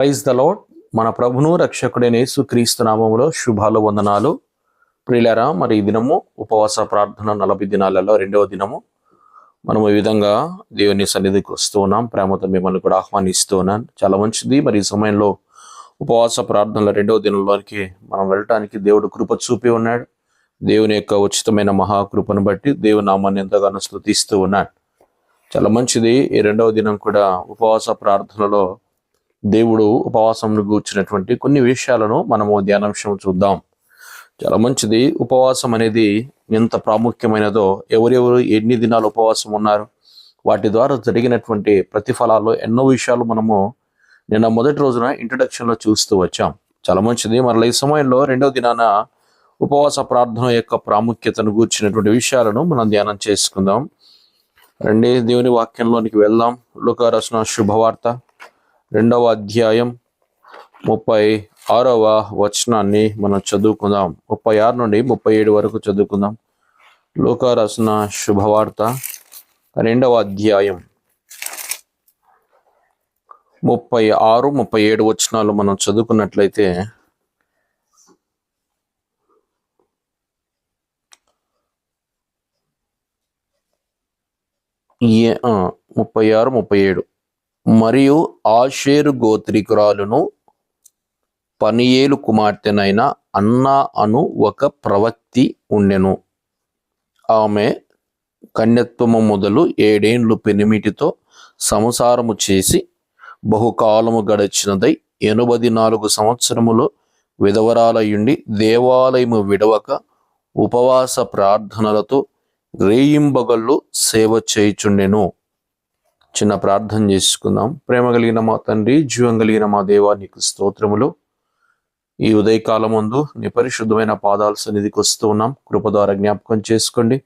Praise the lord మన ప్రభును రక్షకుడైన యేసు క్రీస్తు నామములో శుభాలు వందనాలు. ప్రియులరా మరి ఈ దినము ఉపవాస ప్రార్థన నలభై దినాలలో రెండవ దినము. మనము ఈ విధంగా దేవుని సన్నిధికి వస్తూ ఉన్నాం. ప్రేమతో మిమ్మల్ని కూడా ఆహ్వానిస్తూ ఉన్నాను. చాలా మంచిది. మరి ఈ సమయంలో ఉపవాస ప్రార్థనల రెండవ దినంలోనికి మనం వెళ్ళటానికి దేవుడు కృప చూపి ఉన్నాడు. దేవుని యొక్క ఉచితమైన మహాకృపను బట్టి దేవుని నామాన్ని ఎంతగానో స్థుతిస్తూ ఉన్నాడు. చాలా మంచిది. ఈ రెండవ దినం కూడా ఉపవాస ప్రార్థనలో దేవుడు ఉపవాసంను గూర్చినటువంటి కొన్ని విషయాలను మనము ధ్యానాంశం చూద్దాం. చాలా మంచిది. ఉపవాసం అనేది ఎంత ప్రాముఖ్యమైనదో ఎవరెవరు ఎన్ని దినాలు ఉపవాసం ఉన్నారు వాటి ద్వారా జరిగినటువంటి ప్రతిఫలాలు ఎన్నో విషయాలు మనము నిన్న మొదటి రోజున ఇంట్రడక్షన్లో చూస్తూ వచ్చాం. చాలా మంచిది. మరలా ఈ సమయంలో రెండవ దినాన ఉపవాస ప్రార్థన యొక్క ప్రాముఖ్యతను గూర్చినటువంటి విషయాలను మనం ధ్యానం చేసుకుందాం. రండి దేవుని వాక్యంలోనికి వెళ్దాం. లుకారసిన శుభవార్త. రెండవ అధ్యాయం ముప్పై ఆరవ వచనాన్ని మనం చదువుకుందాం. ముప్పై ఆరు నుండి ముప్పై ఏడు వరకు చదువుకుందాం. లోక శుభవార్త. రెండవ అధ్యాయం ముప్పై ఆరు ముప్పై ఏడు వచనాలు మనం చదువుకున్నట్లయితే ముప్పై ఆరు ముప్పై ఏడు. మరియు ఆషేరు గోత్రికురాలును పనియేలు కుమార్తెనైన అన్నా అను ఒక ప్రవక్తి ఉండెను. ఆమె కన్యత్వము మొదలు ఏడేండ్లు పెనిమిటితో సంసారము చేసి బహుకాలము గడిచినదై ఎనభది నాలుగు సంవత్సరములు విధవరాలయుండి దేవాలయము విడవక ఉపవాస ప్రార్థనలతో రేయింబగళ్ళు సేవ చేయుచుండెను. చిన్న ప్రార్థన చేసుకుందాం. ప్రేమ కలిగిన మా తండ్రి జీవం కలిగిన మా దేవా నీకు స్తోత్రములు. ఈ ఉదయకాలం ముందు నీ పరిశుద్ధమైన పాదాల సన్నిధికి వస్తూ ఉన్నాం. కృప ద్వారా జ్ఞాపకం చేసుకోండి.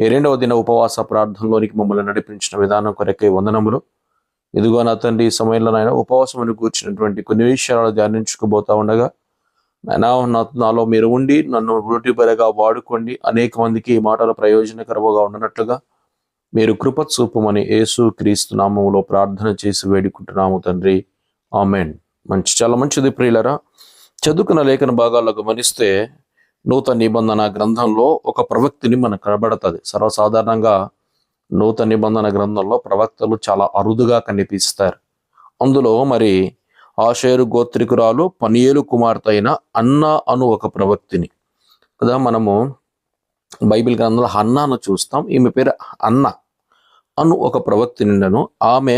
ఈ రెండవ దిన ఉపవాస ప్రార్థనలోనికి మమ్మల్ని నడిపించిన విధానం కొరకై వందనములు. ఇదిగో నా తండ్రి ఈ సమయంలో నాయన ఉపవాసమును కూర్చున్నటువంటి కొన్ని విషయాలు ధ్యానించుకోబోతా ఉండగా నాయనా నా- నాలో మీరు ఉండి నన్ను బెరగా వాడుకోండి. అనేక మందికి ఈ మాటల ప్రయోజనకరముగా ఉండనట్లుగా మీరు కృప చూపమని యేసు క్రీస్తు నామంలో ప్రార్థన చేసి వేడుకుంటున్నాము తండ్రి. ఆమెన్. మంచి చాలా మంచిది ప్రియులరా. చదువుకున్న లేఖన భాగాల్లో గమనిస్తే నూతన నిబంధన గ్రంథంలో ఒక ప్రవక్తిని మనకు కనబడుతుంది. సర్వసాధారణంగా నూతన నిబంధన గ్రంథంలో ప్రవక్తలు చాలా అరుదుగా కనిపిస్తారు. అందులో మరి ఆషేరు గోత్రికురాలు పనియేలు కుమార్తె అయిన అన్న అను ఒక ప్రవక్తిని. కదా మనము బైబిల్ గ్రంథంలో హన్నాను చూస్తాం. ఈమె పేరు అన్న. అను ఒక ప్రవక్తి నిండను. ఆమె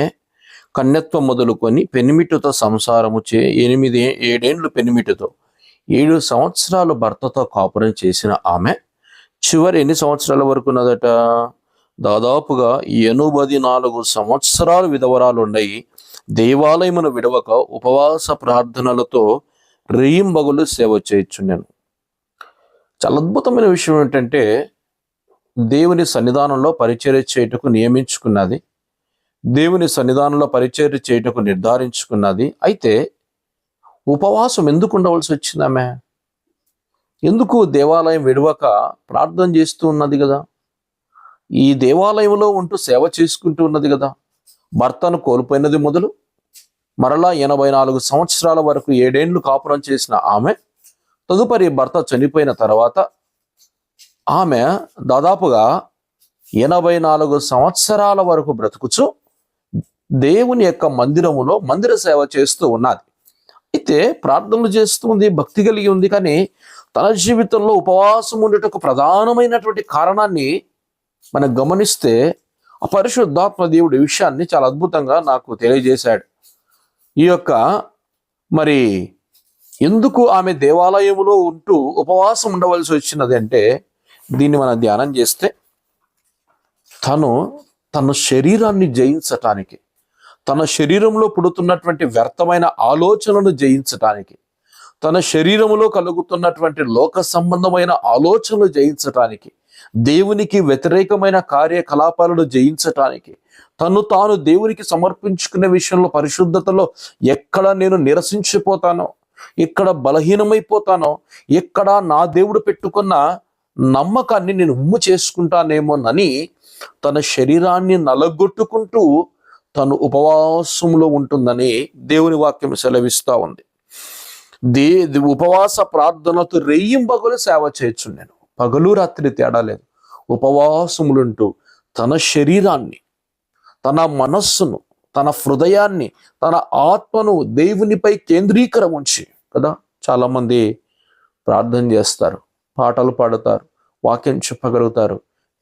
కన్యత్వం మొదలుకొని పెనిమిటితో సంసారము చే ఎనిమిది ఏడేండ్లు పెనిమిటితో ఏడు సంవత్సరాలు భర్తతో కాపురం చేసిన ఆమె చివరి ఎన్ని సంవత్సరాల వరకు ఉన్నదట? దాదాపుగా ఎనభది నాలుగు సంవత్సరాలు విధవరాలు ఉన్నాయి. దేవాలయమును విడవక ఉపవాస ప్రార్థనలతో రేయింబగులు సేవ చేయొచ్చు నేను చాలా అద్భుతమైన విషయం ఏంటంటే దేవుని సన్నిధానంలో పరిచర్య చేయుటకు నియమించుకున్నది. దేవుని సన్నిధానంలో పరిచర్య చేయుటకు నిర్ధారించుకున్నది. అయితే ఉపవాసం ఎందుకు ఉండవలసి వచ్చిందామె ఎందుకు దేవాలయం విడవక ప్రార్థన చేస్తూ ఉన్నది కదా? ఈ దేవాలయంలో ఉంటూ సేవ చేసుకుంటూ ఉన్నది కదా? భర్తను కోల్పోయినది మొదలు. మరలా ఎనభై నాలుగు సంవత్సరాల వరకు ఏడేండ్లు కాపురం చేసిన ఆమె తదుపరి భర్త చనిపోయిన తర్వాత ఆమె దాదాపుగా ఎనభై నాలుగు సంవత్సరాల వరకు బ్రతుకుచు దేవుని యొక్క మందిరములో మందిర సేవ చేస్తూ ఉన్నది. అయితే ప్రార్థనలు చేస్తుంది భక్తి కలిగి ఉంది కానీ తన జీవితంలో ఉపవాసం ఉండేటకు ప్రధానమైనటువంటి కారణాన్ని మనం గమనిస్తే ఆ పరిశుద్ధాత్మ దేవుడు విషయాన్ని చాలా అద్భుతంగా నాకు తెలియజేశాడు. ఈ యొక్క మరి ఎందుకు ఆమె దేవాలయములో ఉంటూ ఉపవాసం ఉండవలసి వచ్చినది అంటే దీన్ని మనం ధ్యానం చేస్తే తను తన శరీరాన్ని జయించటానికి తన శరీరంలో పుడుతున్నటువంటి వ్యర్థమైన ఆలోచనలను జయించటానికి తన శరీరములో కలుగుతున్నటువంటి లోక సంబంధమైన ఆలోచనలు జయించటానికి దేవునికి వ్యతిరేకమైన కార్యకలాపాలను జయించటానికి తను తాను దేవునికి సమర్పించుకునే విషయంలో పరిశుద్ధతలో ఎక్కడ నేను నిరసించిపోతానో ఎక్కడ బలహీనమైపోతానో ఎక్కడ నా దేవుడు పెట్టుకున్న నమ్మకాన్ని నేను ఉమ్ము చేసుకుంటానేమోనని తన శరీరాన్ని నలగొట్టుకుంటూ తను ఉపవాసంలో ఉంటుందని దేవుని వాక్యం సెలవిస్తూ ఉంది. దే ఉపవాస ప్రార్థనతో రెయ్యింపగలు సేవ చేయొచ్చు నేను. పగలు రాత్రి తేడా లేదు. ఉపవాసములుంటూ తన శరీరాన్ని తన మనస్సును తన హృదయాన్ని తన ఆత్మను దేవునిపై కేంద్రీకరం ఉంచి కదా చాలామంది ప్రార్థన చేస్తారు. పాటలు పాడుతారు వాక్యం చెప్పగలుగుతారు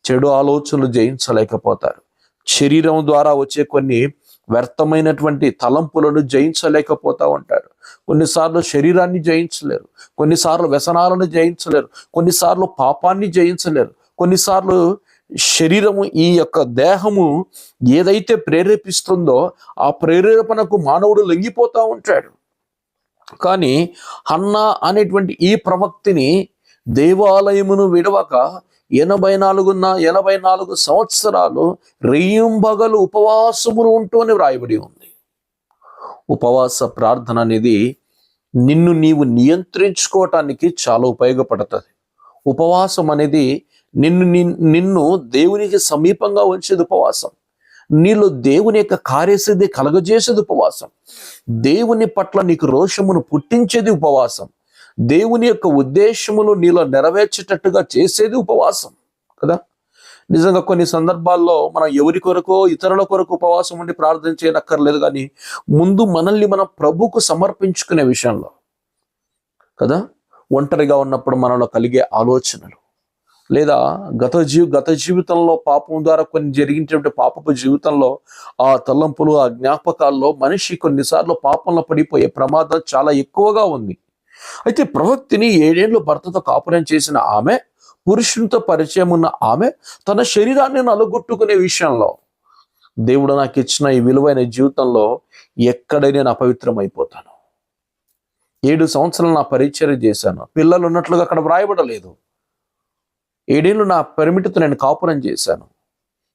చెడు ఆలోచనలు జయించలేకపోతారు. శరీరం ద్వారా వచ్చే కొన్ని వ్యర్థమైనటువంటి తలంపులను జయించలేకపోతా ఉంటారు. కొన్నిసార్లు శరీరాన్ని జయించలేరు కొన్నిసార్లు వ్యసనాలను జయించలేరు కొన్నిసార్లు పాపాన్ని జయించలేరు. కొన్నిసార్లు శరీరము ఈ యొక్క దేహము ఏదైతే ప్రేరేపిస్తుందో ఆ ప్రేరేపణకు మానవుడు లొంగిపోతూ ఉంటాడు. కానీ హన్న అనేటువంటి ఈ ప్రవక్తిని దేవాలయమును విడవక ఎనభై నాలుగున్న ఎనభై నాలుగు సంవత్సరాలు రెయ్యంబగలు ఉపవాసమును ఉంటూ అని వ్రాయబడి ఉంది. ఉపవాస ప్రార్థన అనేది నిన్ను నీవు నియంత్రించుకోవటానికి చాలా ఉపయోగపడుతుంది. ఉపవాసం అనేది నిన్ను నిన్ను దేవునికి సమీపంగా ఉంచేది ఉపవాసం. నీలో దేవుని యొక్క కార్యసిద్ధి కలగజేసేది ఉపవాసం. దేవుని పట్ల నీకు రోషమును పుట్టించేది ఉపవాసం. దేవుని యొక్క ఉద్దేశములు నీలో నెరవేర్చేటట్టుగా చేసేది ఉపవాసం కదా? నిజంగా కొన్ని సందర్భాల్లో మనం ఎవరి కొరకో ఇతరుల కొరకు ఉపవాసం ఉండి ప్రార్థన చేయనక్కర్లేదు కానీ ముందు మనల్ని మనం ప్రభుకు సమర్పించుకునే విషయంలో కదా? ఒంటరిగా ఉన్నప్పుడు మనలో కలిగే ఆలోచనలు లేదా గత జీవి గత జీవితంలో పాపం ద్వారా కొన్ని జరిగినటువంటి పాపపు జీవితంలో ఆ తలంపులు ఆ జ్ఞాపకాల్లో మనిషి కొన్నిసార్లు పాపంలో పడిపోయే ప్రమాదం చాలా ఎక్కువగా ఉంది. అయితే ప్రవక్తిని ఏడేళ్ళు భర్తతో కాపురం చేసిన ఆమె పురుషునితో పరిచయం ఉన్న ఆమె తన శరీరాన్ని నలుగొట్టుకునే విషయంలో దేవుడు నాకు ఇచ్చిన ఈ విలువైన జీవితంలో ఎక్కడైనా నేను అపవిత్రం అయిపోతాను ఏడు సంవత్సరాలు నా పరిచయం చేశాను. పిల్లలు ఉన్నట్లుగా అక్కడ వ్రాయబడలేదు. ఏడేళ్ళు నా పరిమితితో నేను కాపురం చేశాను.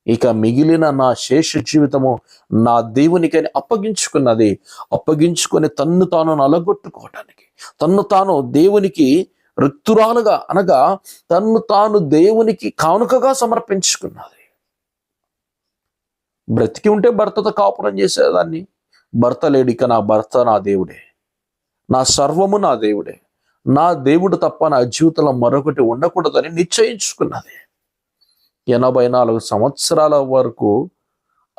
ఇక మిగిలిన నా శేష జీవితము నా దేవునికని అప్పగించుకున్నది అప్పగించుకొని తన్ను తాను నలగొట్టుకోవటానికి. తన్ను తాను దేవునికి రిక్తురాలుగా అనగా తన్ను తాను దేవునికి కానుకగా సమర్పించుకున్నది. బ్రతికి ఉంటే భర్తతో కాపురం చేసేదాన్ని. భర్త లేడిక నా భర్త నా దేవుడే. నా సర్వము నా దేవుడే. నా దేవుడు తప్ప నా జీవితంలో మరొకటి ఉండకూడదని నిశ్చయించుకున్నది. ఎనభై నాలుగు సంవత్సరాల వరకు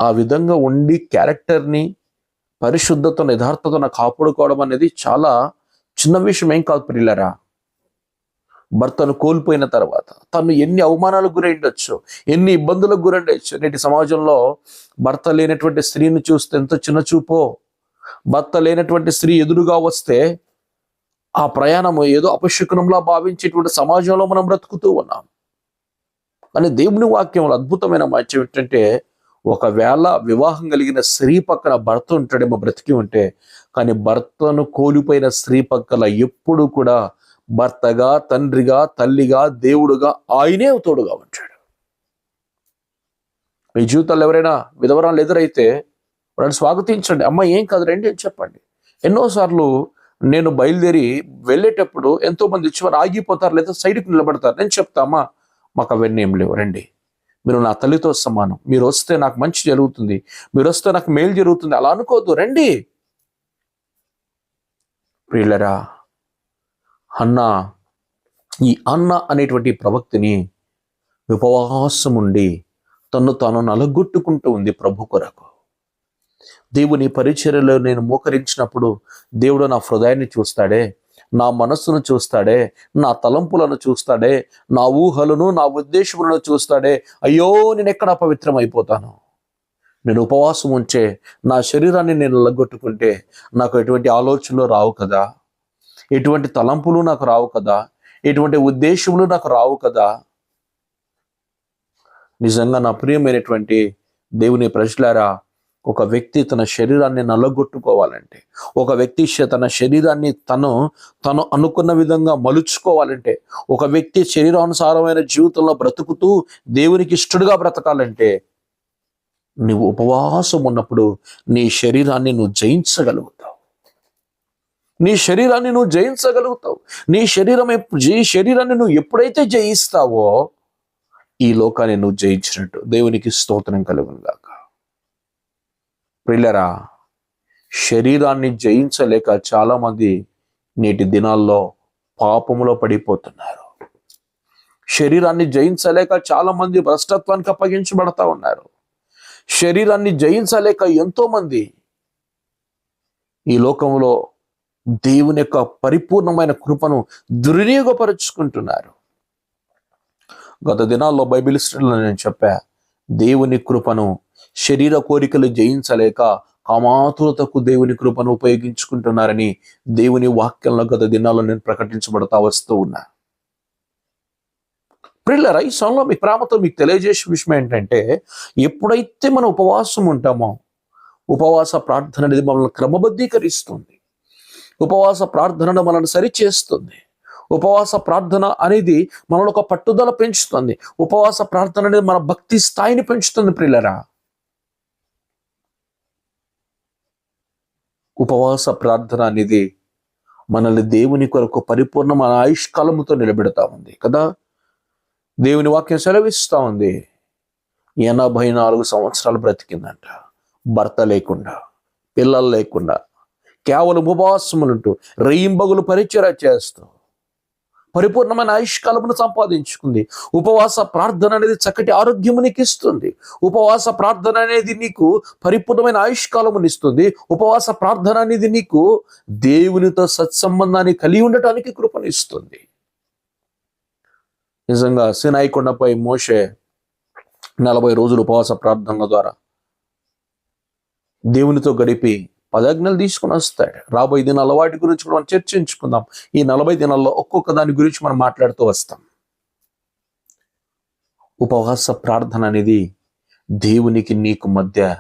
ఆ విధంగా ఉండి క్యారెక్టర్ని పరిశుద్ధతను యథార్థతను కాపాడుకోవడం అనేది చాలా చిన్న విషయం ఏం కాదు ప్రియులరా. భర్తను కోల్పోయిన తర్వాత తను ఎన్ని అవమానాలకు గురైండొచ్చు ఎన్ని ఇబ్బందులకు గురైండొచ్చు. నేటి సమాజంలో భర్త లేనటువంటి స్త్రీని చూస్తే ఎంత చిన్న చూపో. భర్త లేనటువంటి స్త్రీ ఎదురుగా వస్తే ఆ ప్రయాణము ఏదో అపశకునంలా భావించేటువంటి సమాజంలో మనం బ్రతుకుతూ ఉన్నాం. కానీ దేవుని వాక్యంలో అద్భుతమైన వాక్యం ఏంటంటే ఒకవేళ వివాహం కలిగిన స్త్రీ పక్కన భర్త ఉంటాడేమో బ్రతికి ఉంటే కానీ భర్తను కోల్పోయిన స్త్రీ పక్కల ఎప్పుడు కూడా భర్తగా తండ్రిగా తల్లిగా దేవుడుగా ఆయనే తోడుగా ఉంటాడు. మీ జీవితాల్లో ఎవరైనా విధవరాలు ఎదురైతే వాళ్ళని స్వాగతించండి. అమ్మ ఏం కాదు రండి అని చెప్పండి. ఎన్నోసార్లు నేను బయలుదేరి వెళ్ళేటప్పుడు ఎంతో మంది ఆగిపోతారు లేదా సైడ్కి నిలబడతారు. నేను చెప్తా మాకు అవన్నీ ఏం లేవు రండి. మీరు నా తల్లితో సమానం. మీరు వస్తే నాకు మంచి జరుగుతుంది. మీరు వస్తే నాకు మేలు జరుగుతుంది. అలా అనుకోవద్దు రండి. ప్రియులరా అన్న ఈ అన్న అనేటువంటి ప్రవక్తిని ఉపవాసం ఉండి తను తాను నలగొట్టుకుంటూ ఉంది ప్రభు కొరకు. దేవుని పరిచర్యలో నేను మోకరించినప్పుడు దేవుడు నా హృదయాన్ని చూస్తాడే నా మనస్సును చూస్తాడే నా తలంపులను చూస్తాడే నా ఊహలను నా ఉద్దేశములను చూస్తాడే అయ్యో నేను ఎక్కడ అపవిత్రం అయిపోతాను నేను ఉపవాసం ఉంచే నా శరీరాన్ని నేను లగ్గొట్టుకుంటే నాకు ఎటువంటి ఆలోచనలు రావు కదా? ఎటువంటి తలంపులు నాకు రావు కదా? ఎటువంటి ఉద్దేశములు నాకు రావు కదా? నిజంగా నా ప్రియమైనటువంటి దేవుని ప్రజలారా ఒక వ్యక్తి తన శరీరాన్ని నల్లగొట్టుకోవాలంటే ఒక వ్యక్తి తన శరీరాన్ని తను తను అనుకున్న విధంగా మలుచుకోవాలంటే ఒక వ్యక్తి శరీరానుసారమైన జీవితంలో బ్రతుకుతూ దేవునికి ఇష్టడుగా బ్రతకాలంటే నువ్వు ఉపవాసం ఉన్నప్పుడు నీ శరీరాన్ని నువ్వు జయించగలుగుతావు. నీ శరీరాన్ని నువ్వు జయించగలుగుతావు. నీ శరీరం ఎప్పుడు ఈ శరీరాన్ని నువ్వు ఎప్పుడైతే జయిస్తావో ఈ లోకాన్ని నువ్వు జయించినట్టు దేవునికి స్తోత్రం కలుగునుగాక. ప్రిల్లరా శరీరాన్ని జయించలేక చాలామంది నేటి దినాల్లో పాపములో పడిపోతున్నారు. శరీరాన్ని జయించలేక చాలామంది భ్రష్టత్వానికి అప్పగించబడతా ఉన్నారు. శరీరాన్ని జయించలేక ఎంతో మంది ఈ లోకంలో దేవుని యొక్క పరిపూర్ణమైన కృపను దుర్వినియోగపరుచుకుంటున్నారు. గత దినాల్లో బైబిల్ స్టడీలో నేను చెప్పా దేవుని కృపను శరీర కోరికలు జయించలేక కామాతులతకు దేవుని కృపను ఉపయోగించుకుంటున్నారని దేవుని వాక్యంలో గత దినాల్లో నేను ప్రకటించబడతా వస్తూ ఉన్నా. ప్రిల్లరా ఈ సమయంలో మీ ప్రేమతో మీకు తెలియజేసే విషయం ఏంటంటే ఎప్పుడైతే మనం ఉపవాసం ఉంటామో ఉపవాస ప్రార్థన అనేది మనల్ని క్రమబద్ధీకరిస్తుంది. ఉపవాస ప్రార్థనను మనల్ని సరిచేస్తుంది. ఉపవాస ప్రార్థన అనేది మనలో ఒక పట్టుదల పెంచుతుంది. ఉపవాస ప్రార్థన అనేది మన భక్తి స్థాయిని పెంచుతుంది ప్రిల్లరా. ఉపవాస ప్రార్థన అనేది మనల్ని దేవుని కొరకు పరిపూర్ణ మన ఆయుష్కాలముతో నిలబెడతా ఉంది కదా? దేవుని వాక్యం సెలవిస్తూ ఉంది. ఎనభై నాలుగు సంవత్సరాలు బ్రతికిందంట. భర్త లేకుండా పిల్లలు లేకుండా కేవలం ఉపవాసములుంటూ రెయింబగులు పరిచయ చేస్తూ పరిపూర్ణమైన ఆయుష్కాలమును సంపాదించుకుంది. ఉపవాస ప్రార్థన అనేది చక్కటి ఆరోగ్యము నీకు ఇస్తుంది. ఉపవాస ప్రార్థన అనేది నీకు పరిపూర్ణమైన ఆయుష్కాలమును ఇస్తుంది. ఉపవాస ప్రార్థన అనేది నీకు దేవునితో సత్సంబంధాన్ని కలిగి ఉండటానికి కృపనిస్తుంది నిజంగా సినాయి కొండపై మోషే నలభై రోజులు ఉపవాస ప్రార్థనల ద్వారా దేవునితో గడిపి పదజ్ఞలు తీసుకుని వస్తాడు. రాబోయే దినాల వాటి గురించి కూడా మనం చర్చించుకుందాం. ఈ నలభై దినాల్లో ఒక్కొక్క దాని గురించి మనం మాట్లాడుతూ వస్తాం. ఉపవాస ప్రార్థన అనేది దేవునికి నీకు మధ్య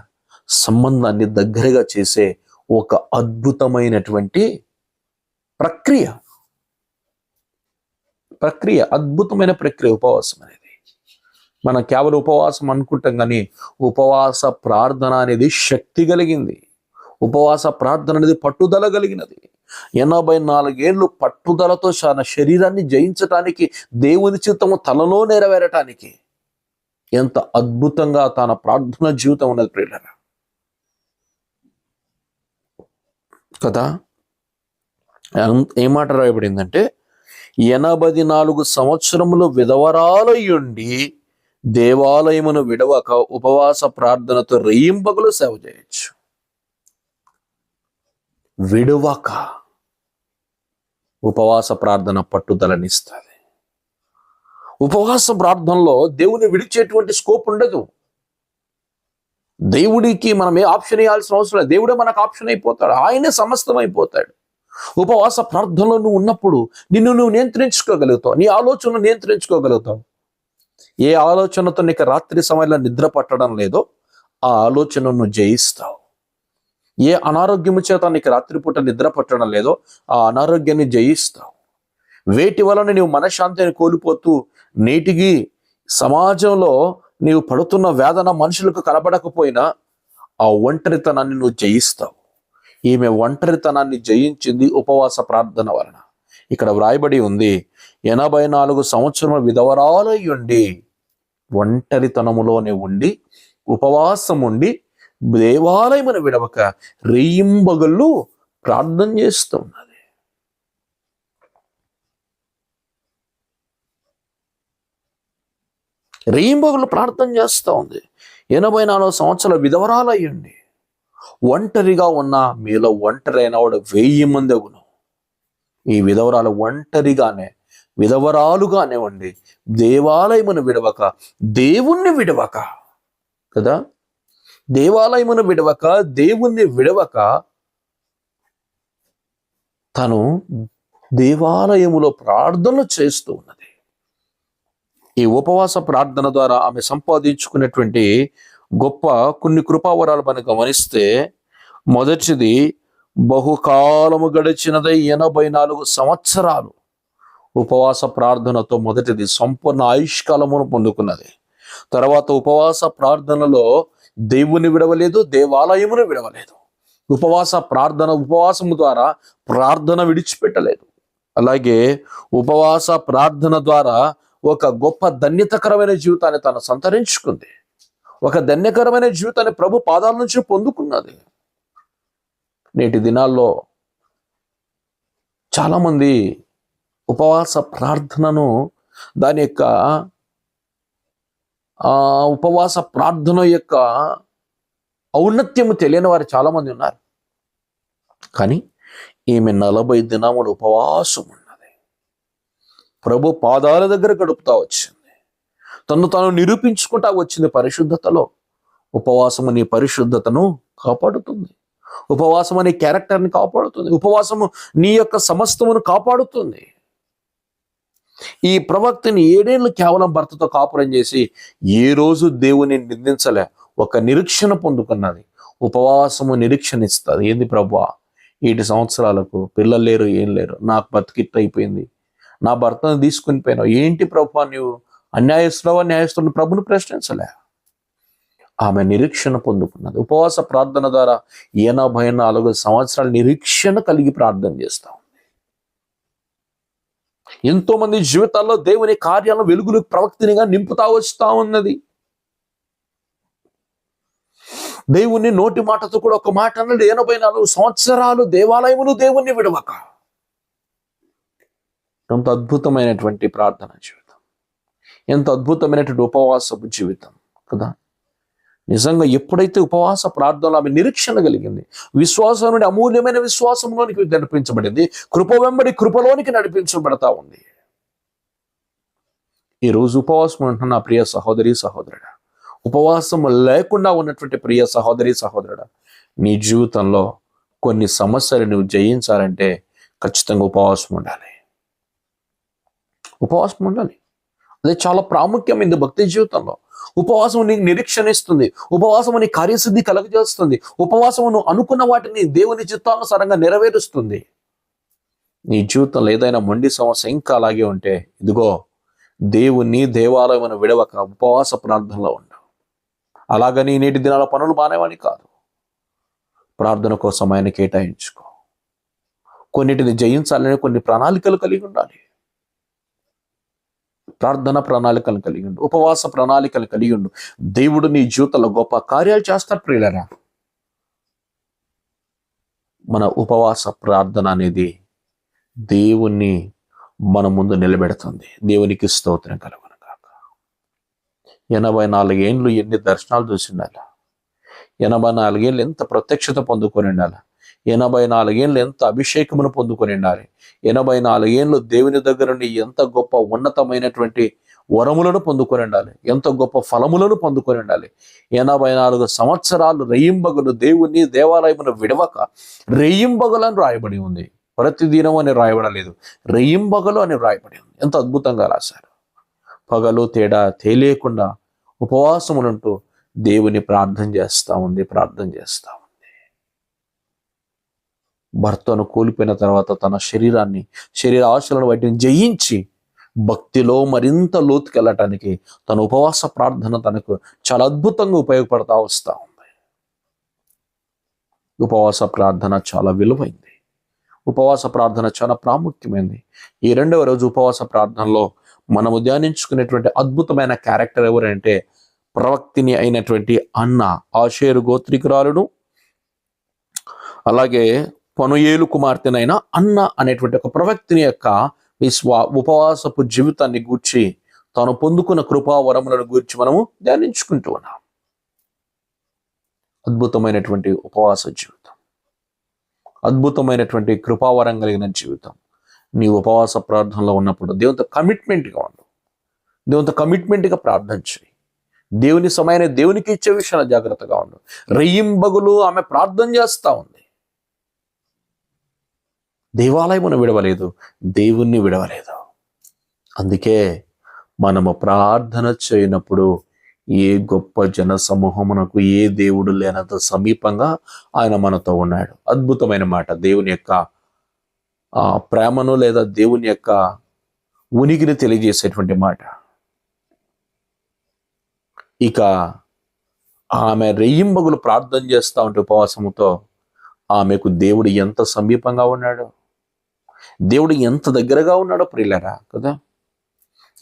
సంబంధాన్ని దగ్గరగా చేసే ఒక అద్భుతమైనటువంటి ప్రక్రియ. ప్రక్రియ అద్భుతమైన ప్రక్రియ ఉపవాసం అనేది. మనం కేవలం ఉపవాసం అనుకుంటాం కానీ ఉపవాస ప్రార్థన అనేది శక్తి కలిగింది. ఉపవాస ప్రార్థన అనేది పట్టుదల కలిగినది. ఎనభై నాలుగేళ్ళు పట్టుదలతో తన శరీరాన్ని జయించటానికి దేవుని చిత్తము తలలో నెరవేరటానికి ఎంత అద్భుతంగా తన ప్రార్థన జీవితం ఉన్నది ప్రియులర. కదా? ఏమాట ఏ మాట రాయబడిందంటే ఎనభై నాలుగు సంవత్సరములు విధవరాలయుండి దేవాలయమును విడవక ఉపవాస ప్రార్థనతో రెయ్యింపగలు సేవ చేయొచ్చు. విడవక ఉపవాస ప్రార్థన పట్టుదలనిస్తుంది. ఉపవాస ప్రార్థనలో దేవుని విడిచేటువంటి స్కోప్ ఉండదు. దేవుడికి మనం ఏ ఆప్షన్ వేయాల్సిన అవసరం లేదు. దేవుడే మనకు ఆప్షన్ అయిపోతాడు. ఆయనే సమస్తం అయిపోతాడు ఉపవాస ప్రార్థనలో నువ్వు ఉన్నప్పుడు నిన్ను నువ్వు నియంత్రించుకోగలుగుతావు. నీ ఆలోచనలు నియంత్రించుకోగలుగుతావు. ఏ ఆలోచనతో నీకు రాత్రి సమయంలో నిద్ర పట్టడం లేదో ఆ ఆలోచనను నువ్వు జయిస్తావు. ఏ అనారోగ్యము చేత నీకు రాత్రిపూట నిద్ర పట్టడం లేదో ఆ అనారోగ్యాన్ని జయిస్తావు. వేటి వలన నీవు మనశ్శాంతిని కోల్పోతూ నేటికి సమాజంలో నీవు పడుతున్న వేదన మనుషులకు కనబడకపోయినా ఆ ఒంటరితనాన్ని నువ్వు జయిస్తావు. ఈమె ఒంటరితనాన్ని జయించింది ఉపవాస ప్రార్థన వలన. ఇక్కడ వ్రాయబడి ఉంది ఎనభై నాలుగు సంవత్సరముల విధవరాలై ఉండి ఒంటరితనములోనే ఉండి ఉపవాసం ఉండి దేవాలయమును విడవక రెయ్యింబగళ్ళు ప్రార్థన చేస్తూ ఉన్నది. రెయ్యింబగళ్ళు ప్రార్థన చేస్తూ ఉంది. ఎనభై నాలుగు సంవత్సరాల విధవరాలయ్యండి ఒంటరిగా ఉన్న మీలో ఒంటరైన వాడు వెయ్యి మంది అగును ఈ విధవరాలు ఒంటరిగానే విధవరాలుగానే ఉండి దేవాలయమును విడవక దేవుణ్ణి విడవక కదా? దేవాలయమును విడవక దేవుణ్ణి విడవక తను దేవాలయములో ప్రార్థనలు చేస్తూ ఉన్నది. ఈ ఉపవాస ప్రార్థన ద్వారా ఆమె సంపాదించుకున్నటువంటి గొప్ప కొన్ని కృపావరాలు మనం గమనిస్తే మొదటిది బహుకాలము గడిచినదై ఎనభై నాలుగు సంవత్సరాలు. ఉపవాస ప్రార్థనతో మొదటిది సంపూర్ణ ఆయుష్కాలమును పొందుకున్నది. తర్వాత ఉపవాస ప్రార్థనలో దేవుని విడవలేదు దేవాలయమును విడవలేదు. ఉపవాస ప్రార్థన ఉపవాసము ద్వారా ప్రార్థన విడిచిపెట్టలేదు. అలాగే ఉపవాస ప్రార్థన ద్వారా ఒక గొప్ప ధన్యతకరమైన జీవితాన్ని తను సంతరించుకుంది. ఒక ధన్యకరమైన జీవితాన్ని ప్రభు పాదాల నుంచి పొందుకున్నది. నేటి దినాల్లో చాలామంది ఉపవాస ప్రార్థనను దాని యొక్క ఉపవాస ప్రార్థన యొక్క ఔన్నత్యము తెలియని వారు చాలామంది ఉన్నారు. కానీ ఈమె నలభై దినములు ఉపవాసం ఉన్నది. ప్రభు పాదాల దగ్గర గడుపుతా వచ్చింది. తను తాను నిరూపించుకుంటా వచ్చింది పరిశుద్ధతలో. ఉపవాసం అనే పరిశుద్ధతను కాపాడుతుంది. ఉపవాసం అనే క్యారెక్టర్ని కాపాడుతుంది. ఉపవాసము నీ యొక్క సమస్తమును కాపాడుతుంది. ఈ ప్రవక్తని ఏడేళ్ళు కేవలం భర్తతో కాపురం చేసి ఏ రోజు దేవుని నిందించలే ఒక నిరీక్షణ పొందుకున్నది. ఉపవాసము నిరీక్షణ ఇస్తుంది ఏంది ప్రభా? ఏడు సంవత్సరాలకు పిల్లలు లేరు ఏం లేరు. నాకు బతికిట్ అయిపోయింది నా భర్తను తీసుకుని పోయినావు. ఏంటి ప్రభా నువ్వు అన్యాయస్తున్నావా న్యాయస్తున్న ప్రభును ప్రశ్నించలే. ఆమె నిరీక్షణ పొందుకున్నది. ఉపవాస ప్రార్థన ద్వారా ఎనభై నాలుగు సంవత్సరాల నిరీక్షణ కలిగి ప్రార్థన చేస్తాం. ఎంతో మంది జీవితాల్లో దేవుని కార్యాలను వెలుగులు ప్రవక్తినిగా నింపుతా వస్తా ఉన్నది. దేవుణ్ణి నోటి మాటతో కూడా ఒక మాట అన్నాడు ఎనభై నాలుగు సంవత్సరాలు దేవాలయములు దేవుణ్ణి విడవక. అంత అద్భుతమైనటువంటి ప్రార్థన జీవితం. ఎంత అద్భుతమైనటువంటి ఉపవాసపు జీవితం కదా? నిజంగా ఎప్పుడైతే ఉపవాస ప్రార్థనలో ఆమె నిరీక్షణ కలిగింది విశ్వాసం నుండి అమూల్యమైన విశ్వాసంలోనికి నడిపించబడింది కృప వెంబడి కృపలోనికి నడిపించబడతా ఉంది. ఈ రోజు ఉపవాసం ఉంటున్న ప్రియ సహోదరి సహోదరుడా ఉపవాసం లేకుండా ఉన్నటువంటి ప్రియ సహోదరి సహోదరుడా నీ జీవితంలో కొన్ని సమస్యలు నువ్వు జయించాలంటే ఖచ్చితంగా ఉపవాసం ఉండాలి. ఉపవాసం ఉండాలి. అది చాలా ప్రాముఖ్యమైంది భక్తి జీవితంలో. ఉపవాసం నీకు నిరీక్షణ ఇస్తుంది. ఉపవాసం నీ కార్యసిద్ధి కలగజేస్తుంది. ఉపవాసం అనుకున్న వాటిని దేవుని చిత్తానుసారంగా నెరవేరుస్తుంది. నీ జీవితంలో ఏదైనా మొండి సమస్య ఇంకా అలాగే ఉంటే ఇదిగో దేవుని దేవాలయం విడవక ఉపవాస ప్రార్థనలో ఉండు. అలాగని నేటి దినాల పనులు మానేవని కాదు. ప్రార్థన కోసం ఆయన కేటాయించుకో. కొన్నిటిని జయించాలని కొన్ని ప్రణాళికలు కలిగి ఉండాలి. ప్రార్థన ప్రణాళికలు కలిగి ఉండు ఉపవాస ప్రణాళికలు కలిగి ఉండు. దేవుడు నీ జీవితంలో గొప్ప కార్యాలు చేస్తాడు ప్రియులరా. మన ఉపవాస ప్రార్థన అనేది దేవుణ్ణి మన ముందు నిలబెడుతుంది. దేవునికి స్తోత్రం కలుగును కాక ఎనభై నాలుగేండ్లు ఎన్ని దర్శనాలు చూసి ఉండాలి? ఎనభై నాలుగేళ్ళు ఎంత ప్రత్యక్షత పొందుకొని ఉండాలి? ఎనభై నాలుగేళ్ళు ఎంత అభిషేకమును పొందుకొని ఉండాలి. ఎనభై నాలుగేళ్ళు దేవుని దగ్గర నుండి ఎంత గొప్ప ఉన్నతమైనటువంటి వరములను పొందుకొని ఉండాలి. ఎంత గొప్ప ఫలములను పొందుకొని ఉండాలి. ఎనభై నాలుగు సంవత్సరాలు రెయ్యింబగులు దేవుని దేవాలయమును విడవక రెయ్యింబగులను రాయబడి ఉంది. ప్రతిదినం అని రాయబడలేదు. రెయ్యింబగలు అని రాయబడి ఉంది. ఎంత అద్భుతంగా రాశారు. పగలు తేడా తేలేకుండా ఉపవాసములుంటూ దేవుని ప్రార్థన చేస్తా ఉంది ప్రార్థన చేస్తా భర్తను కోల్పోయిన తర్వాత తన శరీరాన్ని శరీర ఆశలను వాటిని జయించి భక్తిలో మరింత లోతుకెళ్ళటానికి తన ఉపవాస ప్రార్థన తనకు చాలా అద్భుతంగా ఉపయోగపడతా వస్తా ఉంది. ఉపవాస ప్రార్థన చాలా విలువైంది. ఉపవాస ప్రార్థన చాలా ప్రాముఖ్యమైనది ఈ రెండవ రోజు ఉపవాస ప్రార్థనలో మనము ధ్యానించుకునేటువంటి అద్భుతమైన క్యారెక్టర్ ఎవరంటే ప్రవక్తిని అయినటువంటి అన్న ఆషేరు గోత్రికురాలును అలాగే పనుయేలు కుమార్తెనైన అన్న అనేటువంటి ఒక ప్రవక్తిని యొక్క విశ్వా ఉపవాసపు జీవితాన్ని గూర్చి తాను పొందుకున్న కృపావరములను గూర్చి మనము ధ్యానించుకుంటూ ఉన్నాం. అద్భుతమైనటువంటి ఉపవాస జీవితం. అద్భుతమైనటువంటి కృపావరం కలిగిన జీవితం. నీ ఉపవాస ప్రార్థనలో ఉన్నప్పుడు దేవునితో కమిట్మెంట్గా ఉండు. దేవునితో కమిట్మెంట్గా ప్రార్థన చేయి. దేవుని సమయాన్ని దేవునికి ఇచ్చే విషయాన్ని జాగ్రత్తగా ఉండు. రెయ్యింబగులు ఆమె ప్రార్థన చేస్తా ఉంది. దేవాలయమును విడవలేదు దేవుణ్ణి విడవలేదు. అందుకే మనము ప్రార్థన చేయనప్పుడు ఏ గొప్ప జన సమూహమునకు ఏ దేవుడు లేనంత సమీపంగా ఆయన మనతో ఉన్నాడు. అద్భుతమైన మాట. దేవుని యొక్క ఆ ప్రేమను లేదా దేవుని యొక్క ఉనికిని తెలియజేసేటువంటి మాట. ఇక ఆమె రెయ్యింబగులు ప్రార్థన చేస్తా ఉంటే ఉపవాసముతో ఆమెకు దేవుడు ఎంత సమీపంగా ఉన్నాడో? దేవుడు ఎంత దగ్గరగా ఉన్నాడో ప్రియులరా కదా?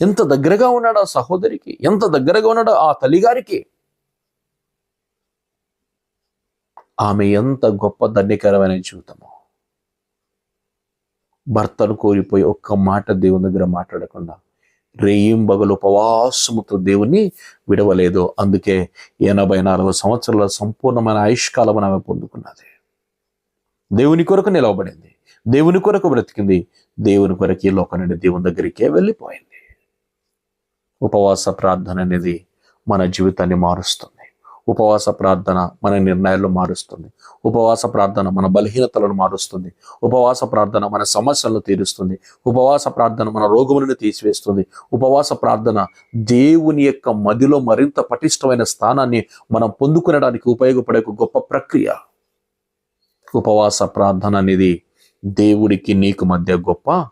ఎంత దగ్గరగా ఉన్నాడో ఆ సహోదరికి ఎంత దగ్గరగా ఉన్నాడో ఆ తల్లిగారికి. ఆమె ఎంత గొప్ప దండకరమైన జీవితము. భర్తను కోరిపోయి ఒక్క మాట దేవుని దగ్గర మాట్లాడకుండా రేయిం బగలు ఉపవాసముతో దేవుని విడవలేదు. అందుకే ఎనభై నాలుగు సంవత్సరాల సంపూర్ణమైన ఆయుష్కాలం ఆమె పొందుకున్నది. దేవుని కొరకు నిలవబడింది. దేవుని కొరకు బ్రతికింది దేవుని కొరకు ఈ లోకం నుండి దేవుని దగ్గరికే వెళ్ళిపోయింది. ఉపవాస ప్రార్థన అనేది మన జీవితాన్ని మారుస్తుంది. ఉపవాస ప్రార్థన మన నిర్ణయాలు మారుస్తుంది. ఉపవాస ప్రార్థన మన బలహీనతలను మారుస్తుంది. ఉపవాస ప్రార్థన మన సమస్యలను తీరుస్తుంది. ఉపవాస ప్రార్థన మన రోగములను తీసివేస్తుంది. ఉపవాస ప్రార్థన దేవుని యొక్క మదిలో మరింత పటిష్టమైన స్థానాన్ని మనం పొందుకునడానికి ఉపయోగపడే ఒక గొప్ప ప్రక్రియ. ఉపవాస ప్రార్థన అనేది దేవుడికి నీకు మధ్య గొప్ప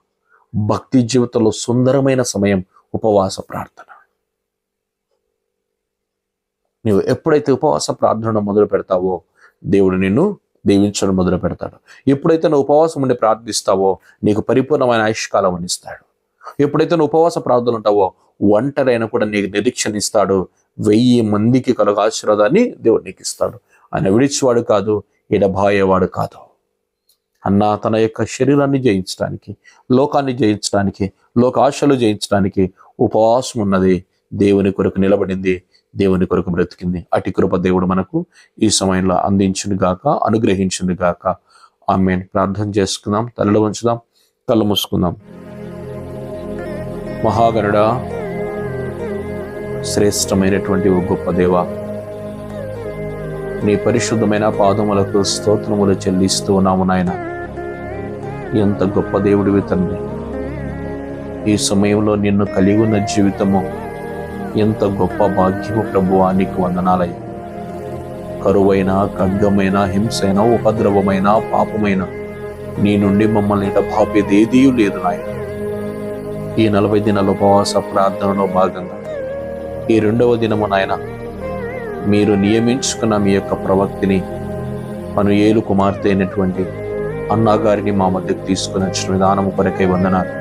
భక్తి జీవితంలో సుందరమైన సమయం ఉపవాస ప్రార్థన. నువ్వు ఎప్పుడైతే ఉపవాస ప్రార్థన మొదలు పెడతావో దేవుడు నిన్ను దీవించడం మొదలు పెడతాడు. ఎప్పుడైతే నువ్వు ఉపవాసం ఉండి ప్రార్థిస్తావో నీకు పరిపూర్ణమైన ఆయుష్కాలం ఇస్తాడు ఎప్పుడైతే నువ్వు ఉపవాస ప్రార్థనలు ఉంటావో ఒంటరైన కూడా నీకు నిరీక్షణ ఇస్తాడు. వెయ్యి మందికి కలుగు ఆశీర్వాదాన్ని దేవుడు నీకు ఇస్తాడు. ఆయన విడిచివాడు కాదు ఎడబాయేవాడు కాదు. అన్న తన యొక్క శరీరాన్ని జయించడానికి లోకాన్ని జయించడానికి లోక ఆశలు జయించడానికి ఉపవాసం ఉన్నది. దేవుని కొరకు నిలబడింది. దేవుని కొరకు బ్రతికింది. అటి కృప దేవుడు మనకు ఈ సమయంలో అందించును గాక అనుగ్రహించును గాక ఆమె ప్రార్థన చేసుకుందాం. తలలో ఉంచుదాం కళ్ళు మూసుకుందాం. మహాగరుడా శ్రేష్టమైనటువంటి ఓ గొప్ప దేవ నీ పరిశుద్ధమైన పాదములకు స్తోత్రములు చెల్లిస్తూ ఉన్నాము నాయన. ఎంత గొప్ప దేవుడివి తండ్రి. ఈ సమయంలో నిన్ను కలిగి ఉన్న జీవితము ఎంత గొప్ప భాగ్యము ప్రభువా నీకు వందనాలయ్య. కరువైన ఖడ్గమైన హింసైన ఉపద్రవమైన పాపమైన నీ నుండి మమ్మల్ని ఎడబాపేదేదీ లేదు నాయన. ఈ నలభై దినాల ఉపవాస ప్రార్థనలో భాగంగా ఈ రెండవ దినము నాయన మీరు నియమించుకున్న మీ యొక్క ప్రవక్తిని ఏలు కుమార్తె అయినటువంటి అన్నగారిని మా మధ్యకు తీసుకుని వచ్చిన విధానము కొరకై వందనాలు.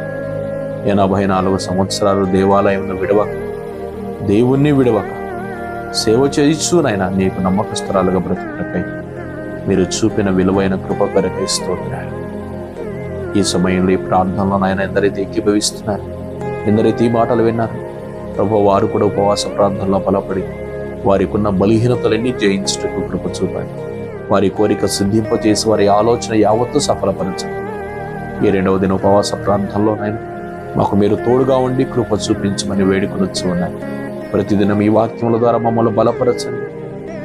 ఎనభై నాలుగు సంవత్సరాలు దేవాలయంలో విడవక దేవుణ్ణి విడవక సేవ చేయిస్తూ నాయన నీకు నమ్మకస్తురాలుగా బ్రతుకుటకై మీరు చూపిన విలువైన కృప కొరకై స్తోత్రాలు. ఈ సమయంలో ఈ ప్రార్థనలో నాయన ఎందరైతే ఎక్కిభవిస్తున్నారు ఎందరైతే ఈ మాటలు విన్నారు ప్రభు వారు కూడా ఉపవాస ప్రార్థనలో బలపడి వారికి ఉన్న బలహీనతలన్నీ జయించుటకు కృప చూపాడు వారి కోరిక సిద్ధింపజేసి వారి ఆలోచన యావత్తు సఫలపరచండి. ఈ రెండవ దిన ఉపవాస ప్రాంతంలోనైనా మాకు మీరు తోడుగా ఉండి కృప చూపించమని వేడుకొనొచ్చు ఉన్నాయి ప్రతిదినం ఈ వాక్యముల ద్వారా మమ్మల్ని బలపరచండి.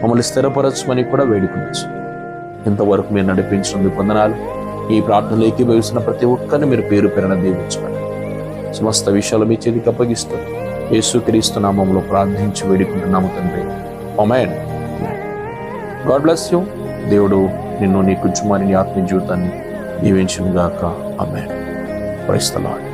మమ్మల్ని స్థిరపరచమని కూడా వేడుకొనొచ్చు. ఇంతవరకు మీరు నడిపించినందుకు పొందనాలు ఈ ప్రార్థనలో ఏకీభవిస్తున్న ప్రతి ఒక్కరిని మీరు పేరు పేరున దీవించమని. సమస్త విషయాలు మీ చేతికి అప్పగిస్తూ యేసుక్రీస్తు నామంలో ప్రార్థించి వేడుకుంటున్నాము తండ్రి. Amen God bless you. దేవుడు నిన్ను నీ కుటుంబాన్ని నీ ఆత్మీయ జీవితాన్ని దీవించుగాక ఆమె అమెన్